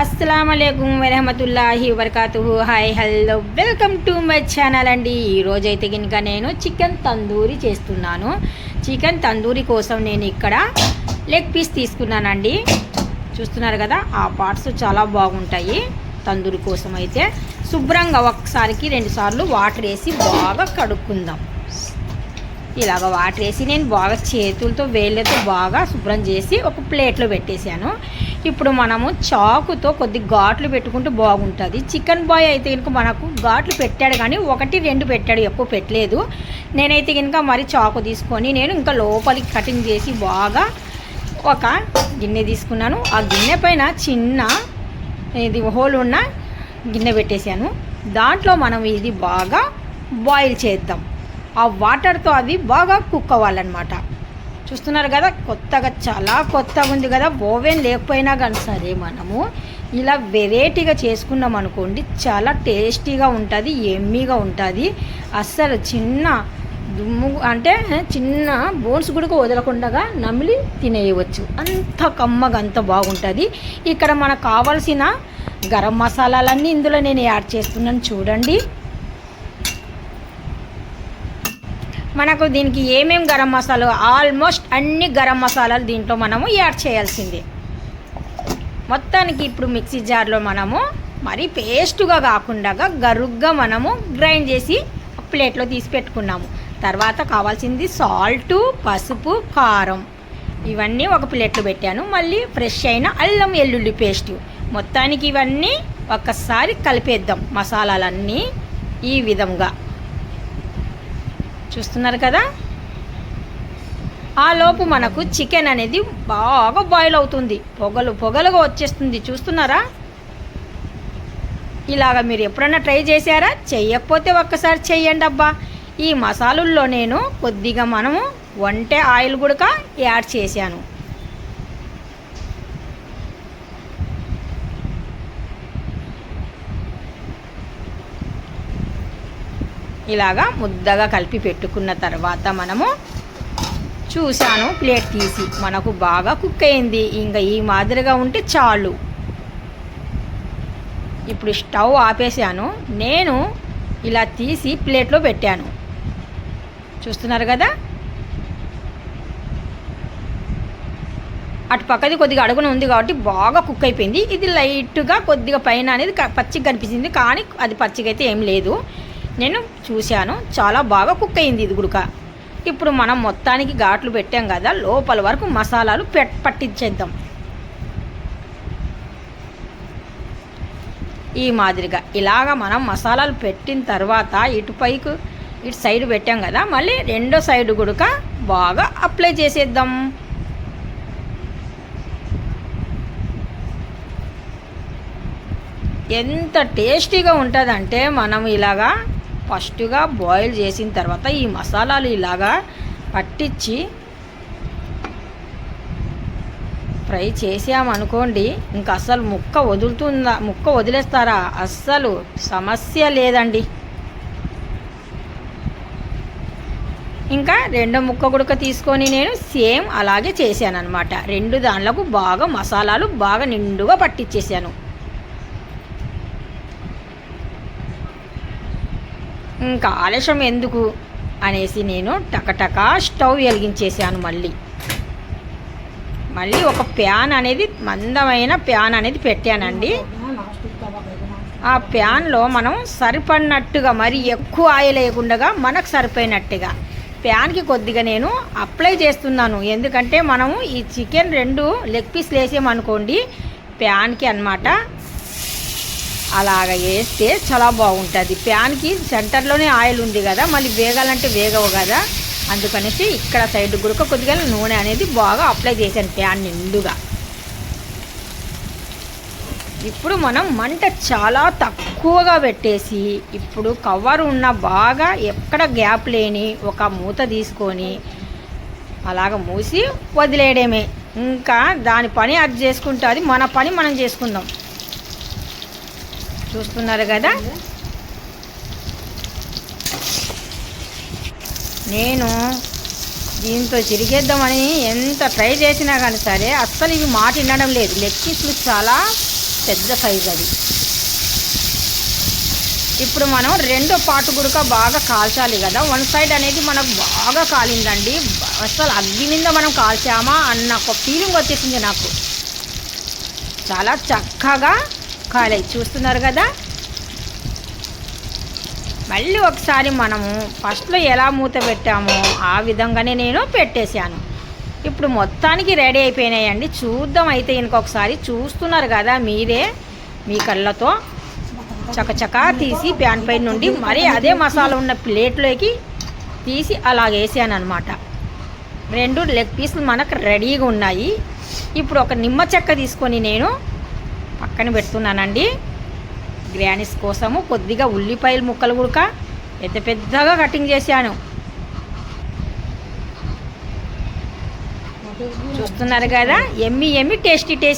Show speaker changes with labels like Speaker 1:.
Speaker 1: అస్సలం అయికం వరహమతుల్లాహి వరకాతు hi hello welcome to my channel అండి. ఈరోజు అయితే కనుక నేను చికెన్ తందూరి చేస్తున్నాను. చికెన్ తందూరి కోసం నేను ఇక్కడ లెగ్ పీస్ తీసుకున్నానండి. చూస్తున్నారు కదా ఆ పార్ట్స్ చాలా బాగుంటాయి తందూరి కోసం అయితే. శుభ్రంగా ఒకసారికి రెండుసార్లు వాటర్ వేసి బాగా కడుక్కుందాం. ఇలాగ వాటర్ వేసి నేను బాగా చేతులతో వేళ్ళతో బాగా శుభ్రం చేసి ఒక ప్లేట్లో పెట్టేశాను. ఇప్పుడు మనము చాకుతో కొద్ది ఘాట్లు పెట్టుకుంటే బాగుంటుంది. చికెన్ బాయ్ అయితే కనుక మనకు ఘాట్లు పెట్టాడు కానీ ఒకటి రెండు పెట్టాడు ఎక్కువ పెట్టలేదు. నేనైతే కనుక మరి చాకు తీసుకొని నేను ఇంకా లోపలికి కటింగ్ చేసి బాగా ఒక గిన్నె తీసుకున్నాను. ఆ గిన్నె పైన చిన్న ఇది హోల్ ఉన్న గిన్నె పెట్టేశాను. దాంట్లో మనం ఇది బాగా బాయిల్ చేద్దాం. ఆ వాటర్తో అవి బాగా కుక్ అవ్వాలన్నమాట. చూస్తున్నారు కదా కొత్తగా చాలా కొత్తగా ఉంది కదా ఓవెన్ లేకపోయినా కానీ సరే మనము ఇలా వెరైటీగా చేసుకున్నాం అనుకోండి చాలా టేస్టీగా ఉంటుంది ఎమ్మీగా ఉంటుంది. అస్సలు చిన్న దుమ్ము అంటే చిన్న బోన్స్ కూడా వదలకుండా నమిలి తినేయవచ్చు. అంత కమ్మగా అంత బాగుంటుంది. ఇక్కడ మనకు కావాల్సిన గరం మసాలాలన్నీ ఇందులో నేను యాడ్ చేస్తున్నాను చూడండి. మనకు దీనికి ఏమేం గరం మసాలా ఆల్మోస్ట్ అన్ని గరం మసాలాలు దీంట్లో మనము యాడ్ చేయాల్సిందే. మొత్తానికి ఇప్పుడు మిక్సీ జార్లో మనము మరి పేస్ట్గా కాకుండా గరుగ్గా మనము గ్రైండ్ చేసి ప్లేట్లో తీసి పెట్టుకున్నాము. తర్వాత కావాల్సింది సాల్టు పసుపు కారం. ఇవన్నీ ఒక ప్లేట్లో పెట్టాను. మళ్ళీ ఫ్రెష్ అయిన అల్లం వెల్లుల్లి పేస్ట్. మొత్తానికి ఇవన్నీ ఒక్కసారి కలిపేద్దాం మసాలాలన్నీ ఈ విధంగా. చూస్తున్నారు కదా? ఆ లోపు మనకు చికెన్ అనేది బాగా బాయిల్ అవుతుంది. పొగలు పొగలుగా వచ్చేస్తుంది. చూస్తున్నారా? ఇలాగ మీరు ఎప్పుడన్నా ట్రై చేశారా? చెయ్యకపోతే ఒక్కసారి చెయ్యండి అబ్బా. ఈ మసాలుల్లో నేను కొద్దిగా మనము వంటే ఆయిల్ కూడా యాడ్ చేశాను. ఇలాగా ముద్దగా కలిపి పెట్టుకున్న తర్వాత మనము చూశాను ప్లేట్ తీసి. మనకు బాగా కుక్ అయింది. ఇంకా ఈ మాదిరిగా ఉంటే చాలు. ఇప్పుడు స్టవ్ ఆపేసాను నేను ఇలా తీసి ప్లేట్లో పెట్టాను. చూస్తున్నారు కదా? అటు పక్కది కొద్దిగా అడుగున ఉంది కాబట్టి బాగా కుక్ అయిపోయింది. ఇది లైట్గా కొద్దిగా పైన అనేది పచ్చిగా కనిపించింది కానీ అది పచ్చిగా అయితే ఏం లేదు. నేను చూశాను. చాలా బాగా కుక్ అయింది ఇది గుడక. ఇప్పుడు మనం మొత్తానికి ఘాట్లు పెట్టాం కదా లోపల వరకు మసాలాలు పెట్ పట్టించేద్దాం. ఈ మాదిరిగా ఇలాగ మనం మసాలాలు పెట్టిన తర్వాత ఇటుపైకి ఇటు సైడ్ పెట్టాం కదా మళ్ళీ రెండో సైడ్ గుడక బాగా అప్లై చేసేద్దాం. ఎంత టేస్టీగా ఉంటుందంటే మనం ఇలాగా ఫస్ట్గా బాయిల్ చేసిన తర్వాత ఈ మసాలాలు ఇలాగా పట్టించి ఫ్రై చేసామనుకోండి ఇంకా అస్సలు ముక్క వదులుతుందా ముక్క వదిలేస్తారా? అస్సలు సమస్య లేదండి. ఇంకా రెండో ముక్క గుడక తీసుకొని నేను సేమ్ అలాగే చేశాను అనమాట రెండు దానిలకు బాగా మసాలాలు బాగా నిండుగా పట్టించేసాను ఇంకా ఆలస్యం ఎందుకు? అనేసి నేను టకటకా స్టవ్ వెలిగించేసాను మళ్ళీ. మళ్ళీ ఒక ప్యాన్ అనేది మందమైన ప్యాన్ అనేది పెట్టానండి. ఆ ప్యాన్లో మనం సరిపడినట్టుగా మరి ఎక్కువ ఆయిల్ వేయకుండా మనకు సరిపోయినట్టుగా. ప్యాన్కి కొద్దిగా నేను అప్లై చేస్తున్నాను. ఎందుకంటే మనము ఈ చికెన్ రెండు లెగ్ పీస్లు వేసామనుకోండి ప్యాన్కి అనమాట అలాగ వేస్తే చాలా బాగుంటుంది. ప్యాన్కి సెంటర్లోనే ఆయిల్ ఉంది కదా మళ్ళీ వేగాలంటే వేగవు కదా. అందుకనేసి ఇక్కడ సైడ్ గురక కొద్దిగా నూనె అనేది బాగా అప్లై చేశాను ప్యాన్ నిండుగా. ఇప్పుడు మనం మంట చాలా తక్కువగా పెట్టేసి ఇప్పుడు కవర్ ఉన్న బాగా ఎక్కడ గ్యాప్ లేని ఒక మూత తీసుకొని అలాగ మూసి వదిలేయడమే. ఇంకా దాని పని అది చేసుకుంటుంది మన పని మనం చేసుకుందాం. చూస్తున్నారు కదా? నేను దీంతో తిరిగేద్దామని ఎంత ట్రై చేసినా కానీ సరే అస్సలు ఇవి మాట వినడం లేదు. లెగ్ చాలా పెద్ద సైజ్ అది ఇప్పుడు మనం రెండో పాటు గుడక బాగా కాల్చాలి కదా. వన్ సైడ్ అనేది మనకు బాగా కాలిందండి. అసలు అగ్గి మీద మనం కాల్చామా అన్న ఒక ఫీలింగ్ వచ్చేసింది నాకు. చాలా చక్కగా కాలేజ్ చూస్తున్నారు కదా? మళ్ళీ ఒకసారి మనము ఫస్ట్లో ఎలా మూత పెట్టామో ఆ విధంగానే నేను పెట్టేశాను. ఇప్పుడు మొత్తానికి రెడీ అయిపోయినాయండి. చూద్దాం అయితే ఇంకొకసారి చూస్తున్నారు కదా మీరే మీ కళ్ళతో. చకచకా తీసి ప్యాన్ పై నుండి మరి అదే మసాలా ఉన్న ప్లేట్లోకి తీసి అలా వేసాను అనమాట రెండు లెగ్ పీసులు మనకు రెడీగా ఉన్నాయి. ఇప్పుడు ఒక నిమ్మ చెక్క తీసుకొని నేను పక్కన పెడుతున్నానండి. గ్రానిస్ కోసము కొద్దిగా ఉల్లిపాయల ముక్కలు కూడా పెద్ద పెద్దగా కటింగ్ చేశాను. చూస్తున్నారు కదా ఎమ్మి ఎమ్మి టేస్టీ టేస్టీ